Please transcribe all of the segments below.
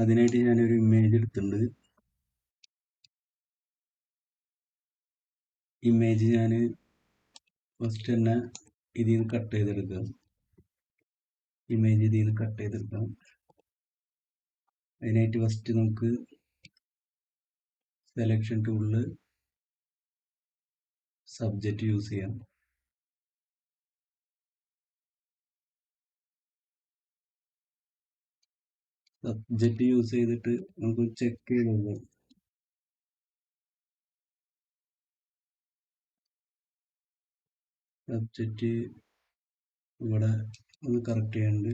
അതിനായിട്ട് ഞാനൊരു ഇമേജ് എടുത്തിട്ടുണ്ട്. ഇമേജ് ഞാൻ ഫസ്റ്റ് തന്നെ ഇതിൽ നിന്ന് കട്ട് ചെയ്തെടുക്കാം. ഇമേജ് ഇതിൽ നിന്ന് കട്ട് ചെയ്തെടുക്കാം. അതിനായിട്ട് ഫസ്റ്റ് നമുക്ക് സെലക്ഷൻ ടൂളിൽ സബ്ജക്റ്റ് യൂസ് ചെയ്യാം. സബ്ജക്റ്റ് യൂസ് ചെയ്തിട്ട് നമുക്ക് ചെക്ക് ചെയ്തത് സബ്ജെക്ട് ഇവിടെ ഒന്ന് കറക്റ്റ് ചെയ്യാനുണ്ട്.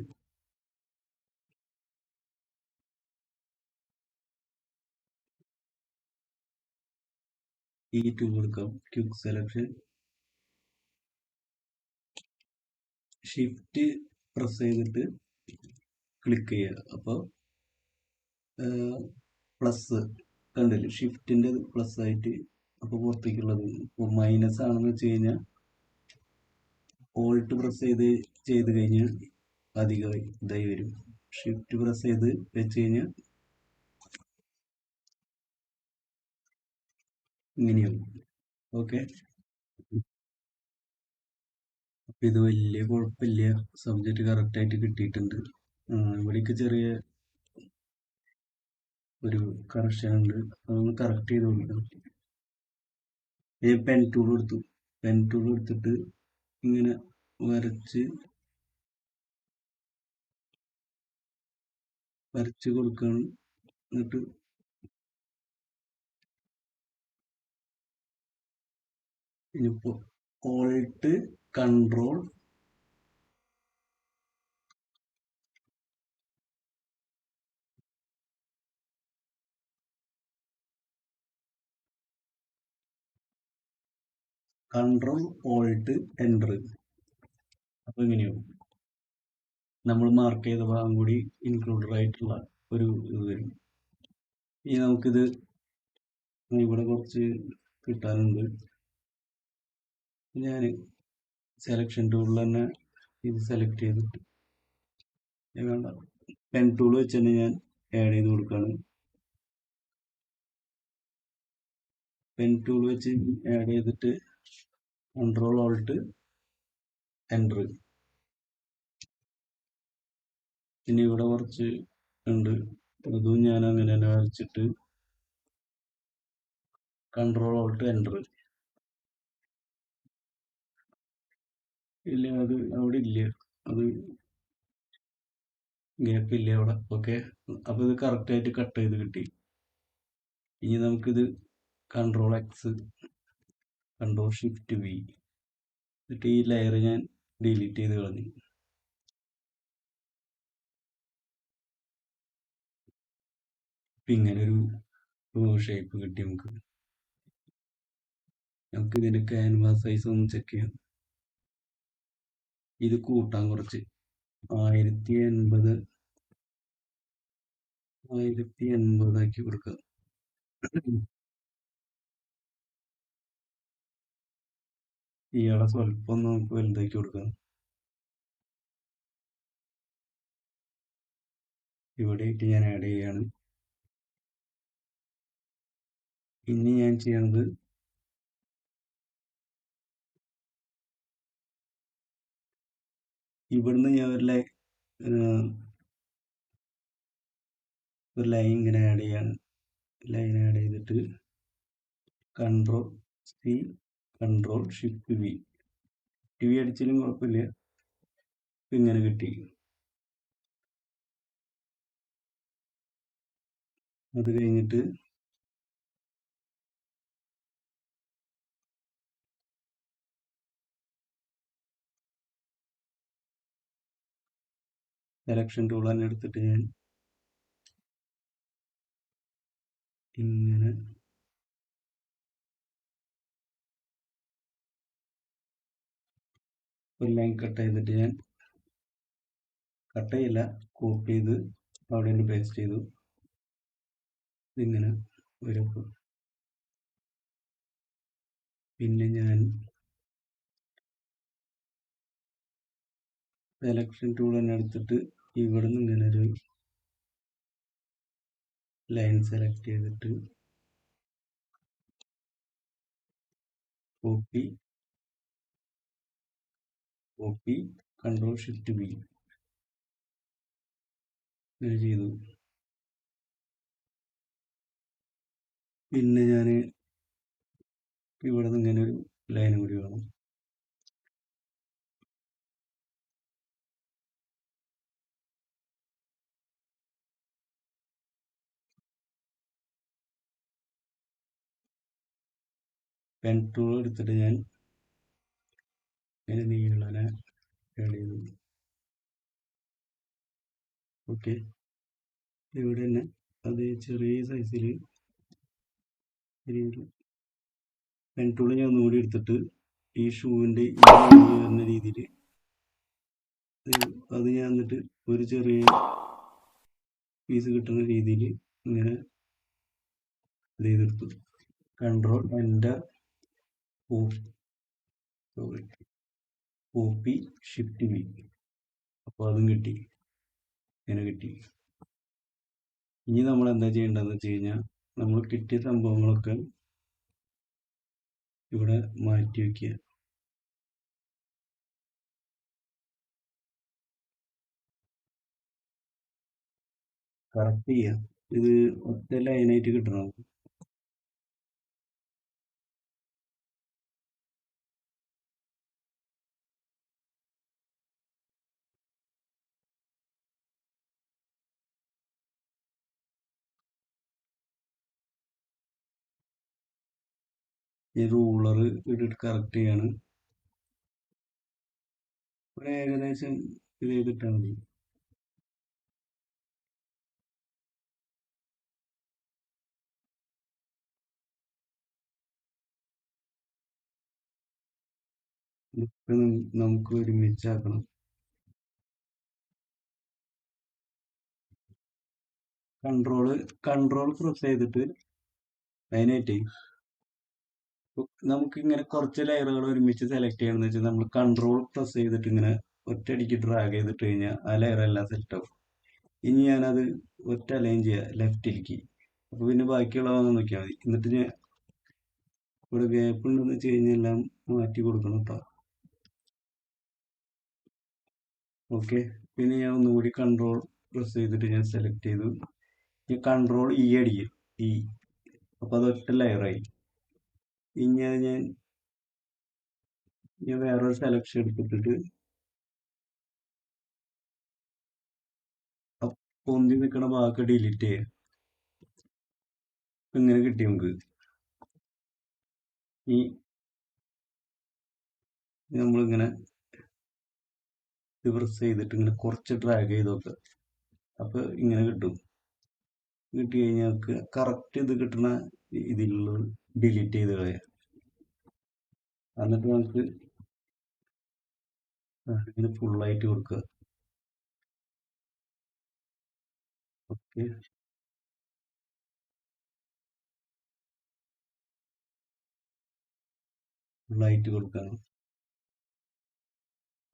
ഈ ടു കൊടുക്കാം. ക്യുക്ക് സെലക്ഷൻ ഷിഫ്റ്റ് പ്രസ് ചെയ്തിട്ട് ക്ലിക്ക് ചെയ്യുക. അപ്പോൾ പ്ലസ് കണ്ടില്ലേ? ഷിഫ്റ്റിന്റെ പ്ലസ് ആയിട്ട് അപ്പോൾ പുറത്തേക്കുള്ളത്. ഇപ്പോൾ മൈനസ് ആണെന്ന് വെച്ച് കഴിഞ്ഞാൽ ഓൾട്ട് പ്രസ് ചെയ്ത് ചെയ്ത് കഴിഞ്ഞാൽ അധികമായി ഇതായി വരും. ഷിഫ്റ്റ് പ്രസ് ചെയ്ത് വെച്ച് കഴിഞ്ഞാൽ ഇങ്ങനെയാവും. ഓക്കെ അപ്പം ഇത് വലിയ കുഴപ്പമില്ല. സബ്ജക്റ്റ് കറക്റ്റായിട്ട് കിട്ടിയിട്ടുണ്ട്. ഇവിടേക്ക് ചെറിയ ഒരു കറക്ഷൻ ഉണ്ട്. അതൊന്ന് കറക്റ്റ് ചെയ്ത് കൊടുക്കണം. ഈ പെൻ ടൂൾ എടുത്തു. പെൻ ടൂൾ എടുത്തിട്ട് ഇങ്ങനെ വരച്ച് വരച്ച് കൊടുക്കണം. എന്നിട്ട് ഇനിയിപ്പോൾ alt control control alt enter അപ്പോൾ ഇങ്ങനെയാവും നമ്മൾ മാർക്ക് ചെയ്ത ഭാഗം കൂടി ഇൻക്ലൂഡഡ് ആയിട്ടുള്ള ഒരു ഇത് വരും. ഇനി നമുക്കിത് ഇവിടെ കുറച്ച് കിട്ടാനുണ്ട്. ഞാൻ സെലക്ഷൻ ടൂളിൽ തന്നെ ഇത് സെലക്ട് ചെയ്തിട്ട് വേണ്ട. പെൻ ടൂൾ വെച്ച് തന്നെ ഞാൻ ആഡ് ചെയ്ത് കൊടുക്കുകയാണ് പെൻ ടൂൾ വെച്ച് ആഡ് ചെയ്തിട്ട് കൺട്രോൾ ഓൾട്ട് എന്റർ ഇനി ഇവിടെ കുറച്ച് ഉണ്ട്. അതും ഞാൻ അങ്ങനെ തന്നെ വരച്ചിട്ട് കൺട്രോൾ ഓൾട്ട് എന്റർ ഇല്ല അത് അവിടെ ഇല്ല. അത് ഗ്യാപ്പ് ഇല്ല അവിടെ. ഓക്കെ അപ്പോൾ ഇത് കറക്റ്റായിട്ട് കട്ട് ചെയ്ത് കിട്ടി. ഇനി നമുക്കിത് control X control shift V എന്നിട്ട് ഈ ലെയർ ഞാൻ ഡിലീറ്റ് ചെയ്ത് കളഞ്ഞു. ഇങ്ങനെ ഒരു ഷേപ്പ് കിട്ടി നമുക്ക്. നമുക്ക് ഇതിന്റെ ക്യാൻവാസ് സൈസ് ഒന്ന് ചെക്ക് ചെയ്യാം. ഇത് കൂട്ടാൻ കുറച്ച്. ആയിരത്തി എൺപത് ആയിരത്തി എൺപതാക്കി കൊടുക്കുക ഇയാളെ സ്വല്പം നമുക്ക് വലുതാക്കി കൊടുക്കാം. ഇവിടെയായിട്ട് ഞാൻ ആഡ് ചെയ്യാണ്. ഇനി ഞാൻ ചെയ്യണത് ഇവിടുന്ന് ഞാൻ ഒരു ലൈ ഒരു ലൈൻ ഇങ്ങനെ ആഡ് ചെയ്യാണ്. ലൈൻ ആഡ് ചെയ്തിട്ട് control C control shift V T V അടിച്ചാലും കുഴപ്പമില്ല. ഇങ്ങനെ കിട്ടി. അത് കഴിഞ്ഞിട്ട് സെലക്ഷൻ ടൂൾ തന്നെ എടുത്തിട്ട് ഞാൻ ഇങ്ങനെ ഒരു ലൈൻ കട്ട് ചെയ്തിട്ട് ഞാൻ കട്ട് ചെയ്യില്ല. കോപ്പി ചെയ്ത് അവിടെ നിന്ന് പേസ്റ്റ് ചെയ്തു. ഇങ്ങനെ വരും പിന്നെ ഞാൻ സെലക്ഷൻ ടൂൾ തന്നെ എടുത്തിട്ട് ഇവിടെ നിന്ന് ഇങ്ങനെ ഒരു ലൈൻ സെലക്ട് ചെയ്തിട്ട് copy copy control shift B അങ്ങനെ ചെയ്തു. പിന്നെ ഞാൻ ഇവിടെ നിന്ന് ഇങ്ങനെ ഒരു ലൈൻ കൂടി വേണം പെൻ ടൂൾ എടുത്തിട്ട് ഞാൻ ഇങ്ങനെ നീളനെ ആഡ് ഓക്കെ ഇവിടെ തന്നെ അത് ചെറിയ സൈസിൽ പെൻ ടൂൾ ഞാൻ ഒന്നുകൂടി എടുത്തിട്ട് ഈ ഷൂവിന്റെ വരുന്ന രീതിയിൽ അത് ഞാൻ എന്നിട്ട് ഒരു ചെറിയ പീസ് കിട്ടുന്ന രീതിയിൽ ഇങ്ങനെ ചെയ്തെടുത്തു. Control oh sorry copy shift V അപ്പോൾ അതും കിട്ടി. ഇങ്ങനെ കിട്ടി. ഇനി നമ്മൾ എന്താ ചെയ്യേണ്ടതെന്ന് വെച്ച് കഴിഞ്ഞാൽ നമ്മൾ കിട്ടിയ സംഭവങ്ങളൊക്കെ ഇവിടെ മാറ്റി വയ്ക്കുക. കറക്റ്റ് ചെയ്യുക. ഇത് ഒറ്റ ലൈനായിട്ട് കിട്ടണം? ഈ റൂളർ ഇട്ടിട്ട് കറക്റ്റ് ചെയ്യാണ്. ഒരു ഏകദേശം ഇത് ചെയ്തിട്ടാൽ മതി. നമുക്ക് ഒരുമിച്ചാക്കണം കൺട്രോൾ കൺട്രോൾ പ്രസ് ചെയ്തിട്ട് അതിനായിട്ട് നമുക്ക് ഇങ്ങനെ കുറച്ച് ലെയറുകൾ ഒരുമിച്ച് സെലക്ട് ചെയ്യണമെന്ന് വെച്ചാൽ നമ്മൾ കൺട്രോൾ പ്രസ് ചെയ്തിട്ട് ഇങ്ങനെ ഒറ്റയടിക്ക് ഡ്രാഗ് ചെയ്തിട്ട് കഴിഞ്ഞാൽ ആ ലെയർ എല്ലാം സെറ്റ് ആവും. ഇനി ഞാനത് ഒറ്റ അലൈൻ ചെയ്യുക ലെഫ്റ്റിലേക്ക് അപ്പോൾ പിന്നെ ബാക്കിയുള്ളതൊന്ന് നോക്കിയാൽ മതി. എന്നിട്ട് ഞാൻ ഇവിടെ ഗ്യാപ്പ് ഉണ്ടെന്ന് വെച്ച് കഴിഞ്ഞാൽ എല്ലാം മാറ്റി കൊടുക്കണം കേട്ടോ ഓക്കെ പിന്നെ ഞാൻ ഒന്നുകൂടി കൺട്രോൾ പ്രസ് ചെയ്തിട്ട് ഞാൻ സെലക്ട് ചെയ്തു. ഈ കൺട്രോൾ ഇ അടിക്കും. ഇ അപ്പോൾ അത് ഒറ്റ ലെയറായി. അത് ഞാൻ ഞാൻ വേറൊരു സെലക്ഷൻ എടുത്തിട്ടിട്ട് പൊന്തി നിൽക്കണ ഭാഗമൊക്കെ ഡിലീറ്റ് ചെയ്യാം. ഇങ്ങനെ കിട്ടി നമുക്ക്. ഈ നമ്മളിങ്ങനെ റിവേഴ്സ് ചെയ്തിട്ട് ഇങ്ങനെ കുറച്ച് ഡ്രാഗ് ചെയ്ത് നോക്കുക അപ്പൊ ഇങ്ങനെ കിട്ടും. കിട്ടി കഴിഞ്ഞാൽ നമുക്ക് കറക്റ്റ് ഇത് കിട്ടണ ഇതിലുള്ള ഡിലീറ്റ് ചെയ്ത് കളയാം എന്നിട്ട് നമുക്ക് ഫുൾ ഫുള്ളായിട്ട് കൊടുക്കുക. ഓക്കെ ഫുള്ളായിട്ട് കൊടുക്കണം.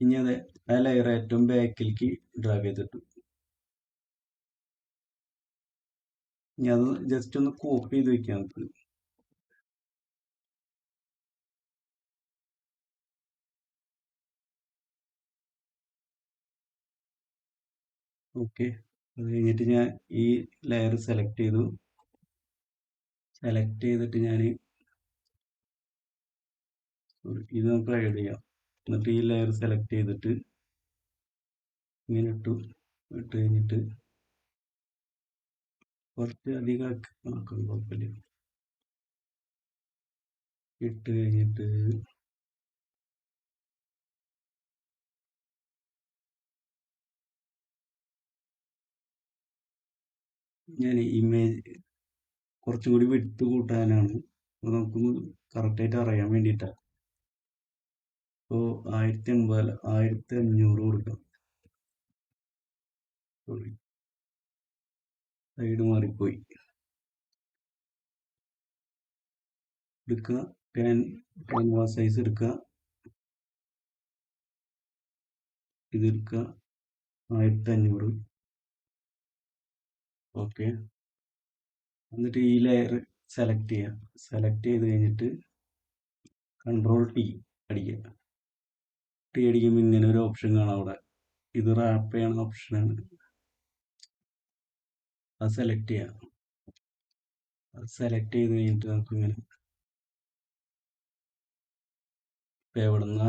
ഇനി അതെ ആ ലെയർ ഏറ്റവും ബാക്കിലേക്ക് ഡ്രാഗ് ചെയ്തിട്ടു. ഇനി അത് ജസ്റ്റ് ഒന്ന് കോപ്പി ചെയ്ത് വെക്കാം നമുക്ക്. ഓക്കെ. അത് കഴിഞ്ഞിട്ട് ഞാൻ ഈ ലെയർ സെലക്ട് ചെയ്തു. സെലക്ട് ചെയ്തിട്ട് ഞാൻ ഇത് നമുക്ക് ആഡ് ചെയ്യാം. എന്നിട്ട് ഈ ലെയർ സെലക്ട് ചെയ്തിട്ട് ഇങ്ങനെ ഇട്ടു. ഇട്ട് കഴിഞ്ഞിട്ട് കുറച്ച് അധികം ആക്കി കുഴപ്പമില്ല. ഇട്ട് കഴിഞ്ഞിട്ട് ഞാൻ ഇമേജ് കുറച്ചും കൂടി വിട്ട് കൂട്ടാനാണ്. അപ്പോൾ നമുക്കൊന്ന് കറക്റ്റായിട്ട് അറിയാൻ വേണ്ടിയിട്ടാണ് അപ്പോൾ ആയിരത്തി എൺപത് ആയിരത്തി അഞ്ഞൂറ് കൊടുക്കാം. സോറി സൈഡ് മാറിപ്പോയി. എടുക്കുക. ക്യാൻവാസ് സൈസ് എടുക്കുക. ഇത് ആയിരത്തി അഞ്ഞൂറ് ഓക്കെ. എന്നിട്ട് ഈ ലെയർ സെലക്ട് ചെയ്യുക സെലക്ട് ചെയ്ത് കഴിഞ്ഞിട്ട് കൺട്രോൾ ടി അടിക്കുക. ടി അടിക്കുമ്പോൾ ഇങ്ങനെ ഒരു ഓപ്ഷൻ കാണാം അവിടെ. ഇത് റാപ്പ് ചെയ്യണ ഓപ്ഷനാണ് അത് സെലക്ട് ചെയ്യാം. അത് സെലക്ട് ചെയ്ത് കഴിഞ്ഞിട്ട് നമുക്ക് ഇങ്ങനെ ഇപ്പം എവിടുന്ന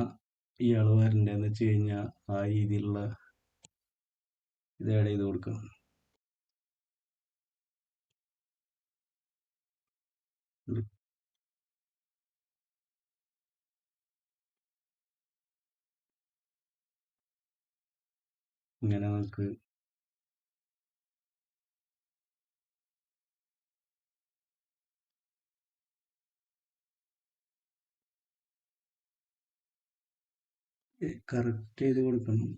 ഇയാൾ വരണ്ടതെന്ന് വെച്ച് കഴിഞ്ഞാൽ ആ രീതിയിലുള്ള ഇത് ആഡ് ചെയ്ത് കൊടുക്കാം. ഇങ്ങനെ നമുക്ക് കറക്റ്റ് ചെയ്ത് കൊടുക്കണം.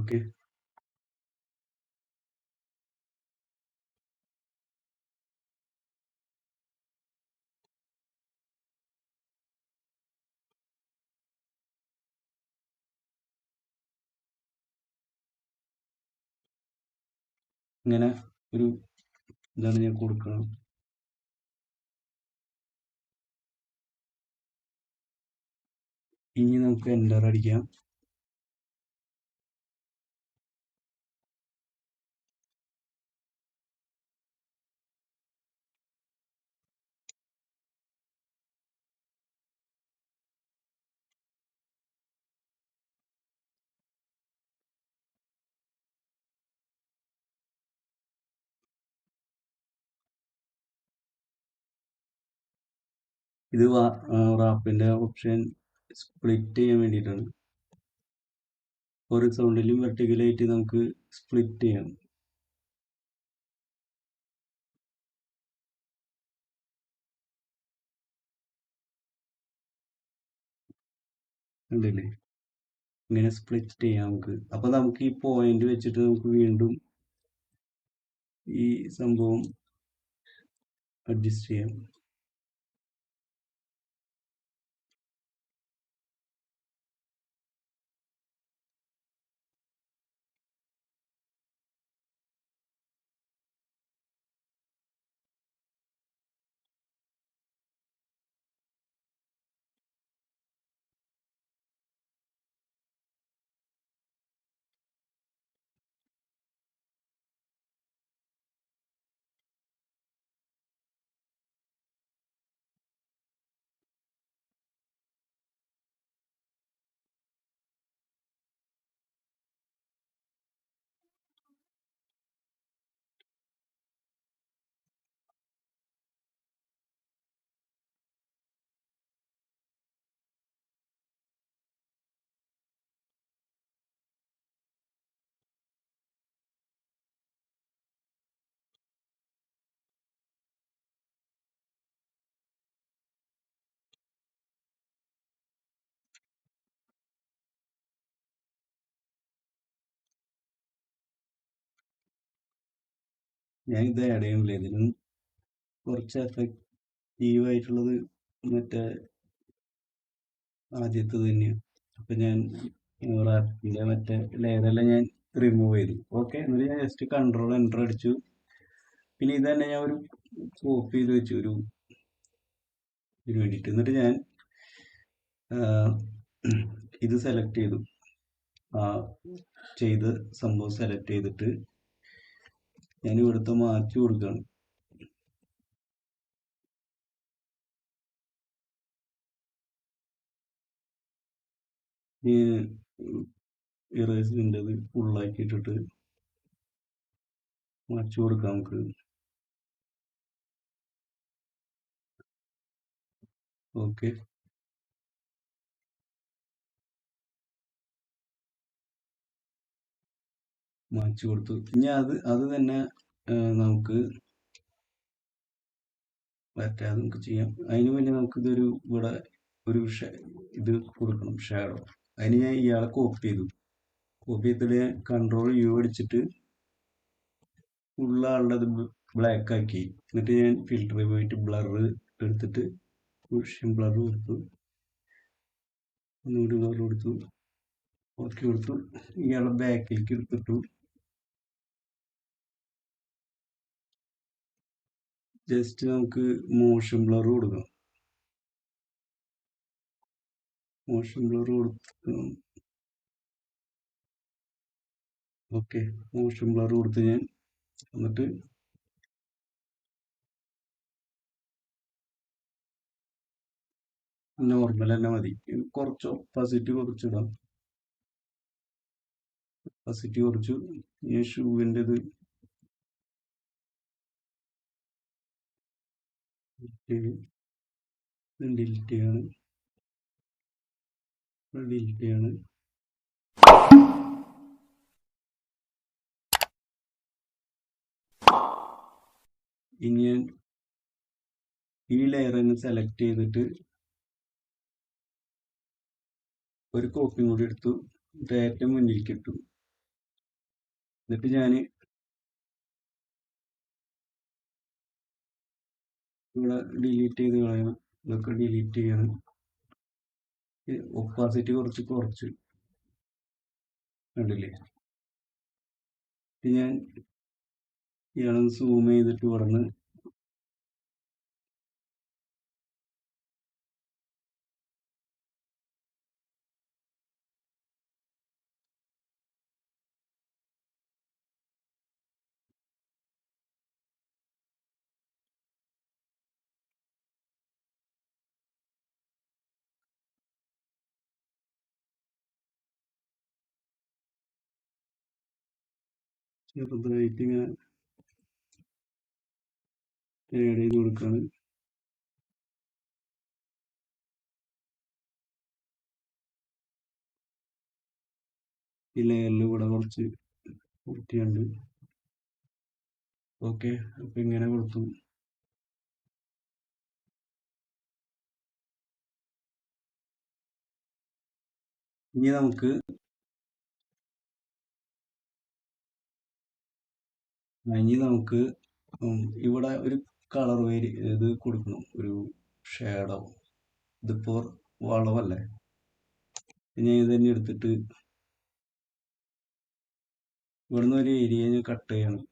ഓക്കെ ഇങ്ങനെ ഒരു ഇതാണ് ഞാൻ കൊടുക്കണം ഇനി നമുക്ക് എന്റർ അടിക്കാം. ഇത് റാപ്പിന്റെ ഓപ്ഷൻ സ്പ്ലിറ്റ് ചെയ്യാൻ വേണ്ടിയിട്ടാണ്. ഒരു സൗണ്ടിലും വെർട്ടിക്കലായിട്ട് നമുക്ക് സ്പ്ലിറ്റ് ചെയ്യാം. ഉണ്ടല്ലേ ഇങ്ങനെ സ്പ്ലിറ്റ് ചെയ്യാം നമുക്ക്. അപ്പൊ നമുക്ക് ഈ പോയിന്റ് വെച്ചിട്ട് നമുക്ക് വീണ്ടും ഈ സംഭവം അഡ്ജസ്റ്റ് ചെയ്യാം. ഞാൻ ഇത് ആഡ് ചെയ്യുന്നില്ല ഇതിനും കുറച്ച് എഫക്റ്റീവ് ആയിട്ടുള്ളത് മറ്റേ ആദ്യത്തെ തന്നെയാണ് അപ്പൊ ഞാൻ റാപ്പിന്റെ മറ്റേ ലെയറെല്ലാം ഞാൻ റിമൂവ് ചെയ്തു. ഓക്കെ എന്നിട്ട് ഞാൻ ജസ്റ്റ് കൺട്രോൾ എന്റർ അടിച്ചു. പിന്നെ ഇത് തന്നെ ഞാൻ ഒരു കോപ്പി ചെയ്ത് വെച്ചു. ഒരു ഇതിന് വേണ്ടിയിട്ട്. എന്നിട്ട് ഞാൻ ഇത് സെലക്ട് ചെയ്തു. ചെയ്ത സംഭവം സെലക്ട് ചെയ്തിട്ട് ഞാൻ ഇവിടുത്തെ മാറ്റി കൊടുക്കുകയാണ് ഇറേസിന്റെ ഇറേസിന്റെത് ഫുള്ളാക്കിയിട്ടിട്ട് മാറ്റി കൊടുക്കാം നമുക്ക്. ഓക്കെ. മാറ്റി കൊടുത്തു. ഇനി അത് അത് തന്നെ നമുക്ക് മറ്റേ നമുക്ക് ചെയ്യാം. അതിന് വേണ്ടി നമുക്കിതൊരു ഇവിടെ ഒരു ഇത് കൊടുക്കണം ഷാഡോ. അതിന് ഞാൻ ഇയാളെ കോപ്പി ചെയ്തു. കോപ്പി ചെയ്തിട്ട് കൺട്രോൾ യു അടിച്ചിട്ട് ഉള്ള ആളുടെ ബ്ലാക്ക് ആക്കി. എന്നിട്ട് ഞാൻ ഫിൽറ്ററിൽ പോയിട്ട് ബ്ലർ എടുത്തിട്ട് കുഷ്യൻ ബ്ലർ കൊടുത്തു. ഒന്നുകൂടി ബ്ലർ കൊടുത്തു. ഓക്കെ കൊടുത്തു. ഇയാളെ ബാക്കിലേക്ക് എടുത്തിട്ടു. ജസ്റ്റ് നമുക്ക് മോഷൻ ബ്ലർ കൊടുക്കാം. മോഷൻ ബ്ലർ കൊടുത്ത് ഓക്കെ മോഷൻ ബ്ലർ കൊടുത്ത് ഞാൻ എന്നിട്ട് നോർമൽ തന്നെ മതി. കുറച്ച് ഒപ്പാസിറ്റി കുറച്ചിടാം ഒപ്പാസിറ്റി കുറച്ചു. ഈ ഷൂവിന്റെ ഇത് ഡിലിറ്റ് ചെയ്യാണ് ഡിലിറ്റ് ചെയ്യാണ് ഇനി ഞാൻ ഈ ലെയർ തന്നെ സെലക്ട് ചെയ്തിട്ട് ഒരു കോപ്പിയും കൂടി എടുത്തു. ഡയറക്റ്റ് മുന്നിലേക്ക് ഇട്ടു. എന്നിട്ട് ഞാൻ ഇവിടെ ഡിലീറ്റ് ചെയ്ത് കളയണം. ഇതൊക്കെ ഡിലീറ്റ് ചെയ്യണം. ഒപ്പാസിറ്റി കുറച്ച് കുറച്ച്. കണ്ടില്ലേ? ഞാൻ ഇയാളെ സൂം ചെയ്തിട്ട് ഇവിടുന്ന് ചെറുതായിട്ട് ഇങ്ങനെ ആഡ് ചെയ്ത് കൊടുക്കുകയാണ് ഈ ലെയറിൽ ഇവിടെ കുറച്ച് കുട്ടിയുണ്ട് ഓക്കെ അപ്പൊ ഇങ്ങനെ കൊടുത്തു. ഇനി നമുക്ക് ഇനി നമുക്ക് ഇവിടെ ഒരു കളർ വേരി ഇത് കൊടുക്കണം. ഒരു ഷേഡോ ഇതിപ്പോൾ വളവല്ലേ? ഇനി ഇത് തന്നെ എടുത്തിട്ട് ഇവിടുന്ന് ഒരു ഏരിയ ഞാൻ കട്ട് ചെയ്യണം.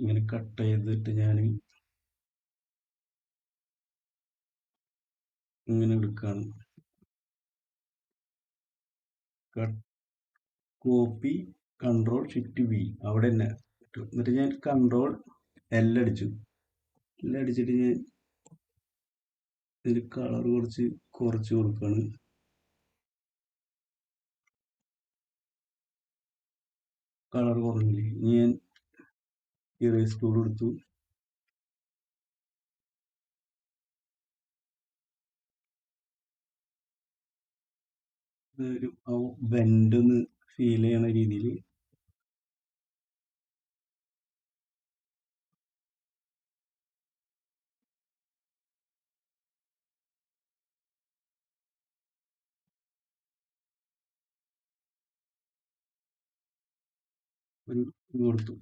ഇങ്ങനെ കട്ട് ചെയ്തിട്ട് ഞാൻ ഇങ്ങനെ എടുക്കുകയാണ് കോപ്പി കൺട്രോൾ ഷിഫ്റ്റ് വി അവിടെ തന്നെ എന്നിട്ട് ഞാൻ കൺട്രോൾ എൽ അടിച്ചു. എൽ അടിച്ചിട്ട് ഞാൻ ഇതിൽ കളർ കുറച്ച് കുറച്ച് കൊടുക്കുകയാണ് കളർ കുറഞ്ഞില്ലേ? ഞാൻ ഇറേസ് ടൂൾ എടുത്തു. ഒരു ബെൻഡ് ഒന്ന് ഫീൽ ചെയ്യണ രീതിയിൽ ഒരു കൊടുത്തു.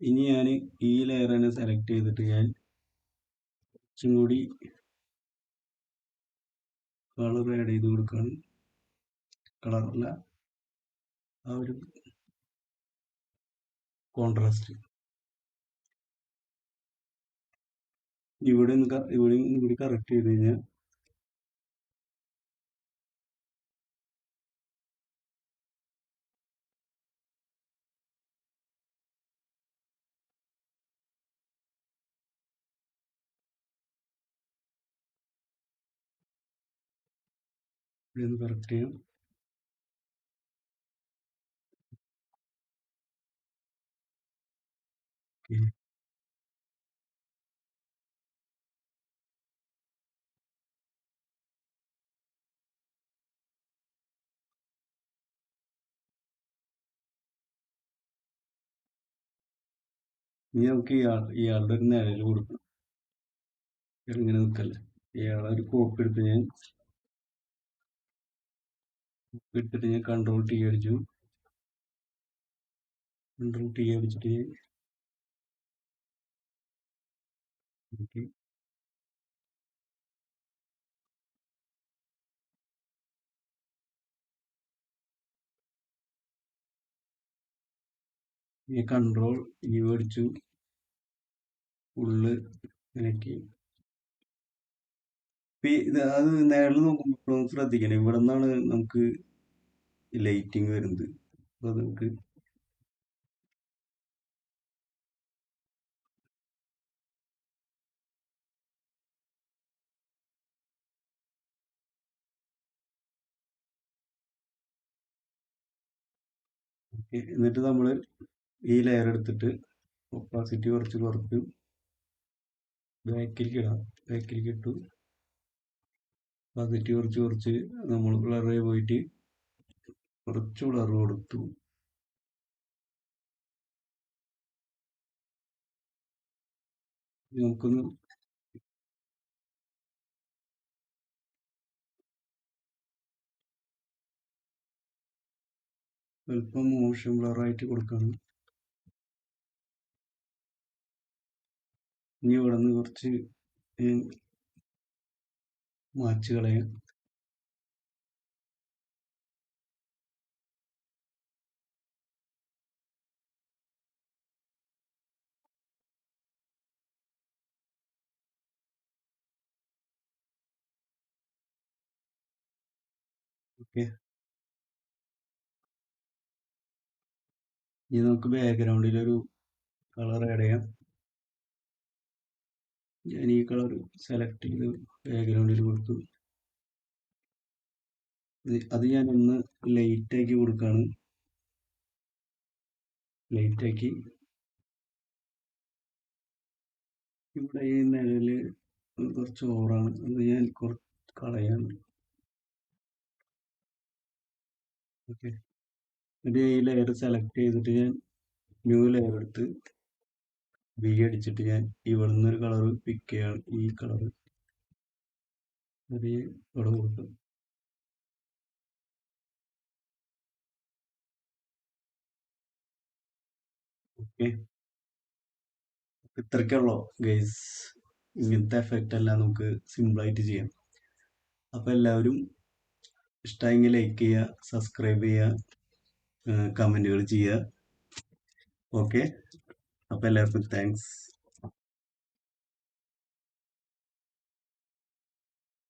ഇനി ഞാൻ ഈ ലെയർ തന്നെ സെലക്ട് ചെയ്തിട്ട് ഞാൻ കുറച്ചും കൂടി കളർ ആഡ് ചെയ്ത് കൊടുക്കുകയാണ് കളറല്ല ആ ഒരു കോൺട്രാസ്റ്റ് ഇവിടെ ഇവിടെ കൂടി കറക്റ്റ് ചെയ്ത് കഴിഞ്ഞാൽ ഇവിടെ നിന്ന് കറക്റ്റ് ചെയ്യാം ഇനി നമുക്ക് ഇയാൾ ഇയാളുടെ ഒരു നിഴൽ കൊടുക്കണം. ഇങ്ങനെ നിൽക്കല്ലേ? ഇയാളെ ഒരു കോപ്പി എടുത്ത് ഞാൻ എടുത്തിട്ട് ഞാൻ കൺട്രോൾ ടി അടിച്ചു. കൺട്രോൾ ടി അടിച്ചിട്ട് ഞാൻ ഈ കൺട്രോൾ യു അടിച്ചു. ഈ ഇത് അത് നേരിൽ നോക്കുമ്പോൾ ശ്രദ്ധിക്കണം. ഇവിടെ നിന്നാണ് നമുക്ക് ലൈറ്റിംഗ് വരുന്നത്. അപ്പൊ അത് നമുക്ക് എന്നിട്ട് നമ്മൾ ഈ ലെയർ എടുത്തിട്ട് ഒപ്പാസിറ്റി കുറച്ച് കുറച്ച് ബാക്കിലേക്ക് ഇടാം. ബാക്കിലേക്ക് ഇട്ടു. ഒപ്പാസിറ്റി കുറച്ച് കുറച്ച് നമ്മൾ ബ്ലറായി പോയിട്ട് കുറച്ച് ബ്ലർ കൊടുത്തു. നമുക്കൊന്ന് അല്പം മോശം ബ്ലറായിട്ട് കൊടുക്കണം ഇനി ഇവിടെ നിന്ന് കുറച്ച് ഞാൻ മാച്ച് കളയാം ഓക്കെ. ഇനി നമുക്ക് ബാക്ക്ഗ്രൗണ്ടിൽ ഒരു കളർ ആഡ് ചെയ്യാം. ഞാൻ ഈ കളർ സെലക്ട് ചെയ്ത് ബാക്ക്ഗ്രൗണ്ടിൽ കൊടുത്തു. അത് ഞാൻ ഒന്ന് ലൈറ്റ് ആക്കി കൊടുക്കാണ്. ലൈറ്റ് ആക്കി. ഇവിടെ ഈ നിലയിൽ കുറച്ച് ഓവറാണ് അത് ഞാൻ കളയാണ്. ഓക്കെ എന്നിട്ട് ഈ ലെയർ സെലക്ട് ചെയ്തിട്ട് ഞാൻ ന്യൂ ലെയർ എടുത്ത് ബി അടിച്ചിട്ട് ഞാൻ ഇവിടെ നിന്നൊരു കളർ പിക്ക് ചെയ്യാണ്. ഈ കളർ അത് ഇവിടെ കൊടുക്കും ഓക്കെ. ഇത്രയ്ക്കുള്ളൂ ഗൈസ് ഇങ്ങനത്തെ എഫക്റ്റ് എല്ലാം നമുക്ക് സിമ്പിളായിട്ട് ചെയ്യാം. അപ്പോൾ എല്ലാവരും ഇഷ്ടമെങ്കിൽ ലൈക്ക് ചെയ്യുക സബ്സ്ക്രൈബ് ചെയ്യുക കമന്റുകൾ ചെയ്യുക. Okay. I'll be left with thanks.